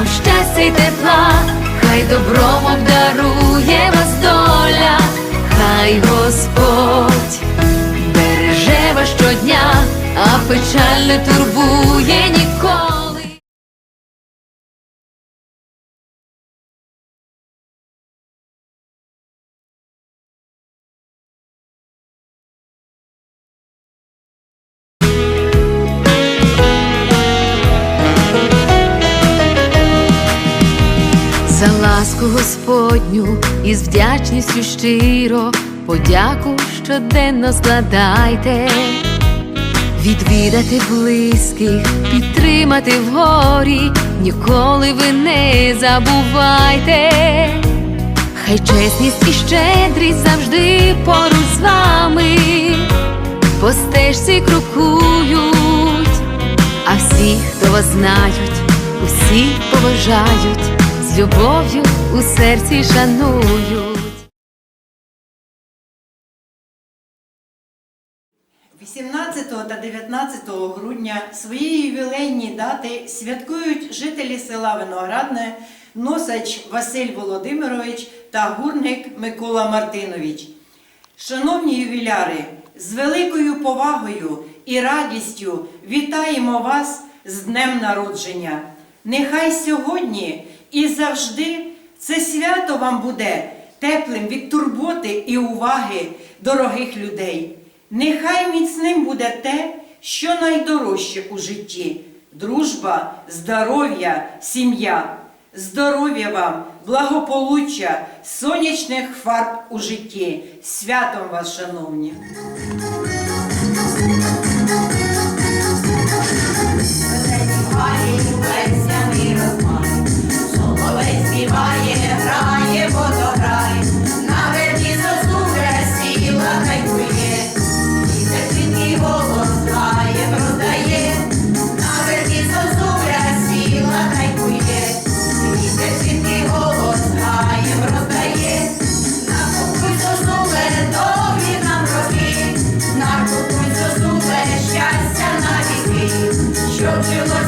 щастя й тепла, хай добром обдарує вас доля, хай Господь береже вас щодня, а печаль не турбує ніколи. Ласку Господню і з вдячністю щиро. Подяку щоденно складайте, відвідати близьких, підтримати в горі, ніколи ви не забувайте. Хай чесність і щедрість завжди поруч з вами, по стежці крокують, а всі, хто вас знають, усі поважають, любов'ю у серці шанують. 18 та 19 грудня свої ювілейні дати святкують жителі села Виноградне, носач Василь Володимирович та гурник Микола Мартинович. Шановні ювіляри, з великою повагою і радістю вітаємо вас з днем народження. Нехай сьогодні і завжди це свято вам буде теплим від турботи і уваги дорогих людей. Нехай міцним буде те, що найдорожче у житті дружба, здоров'я, сім'я, здоров'я вам, благополуччя, сонячних фарб у житті. Святом вас, шановні! Let's Trazyonel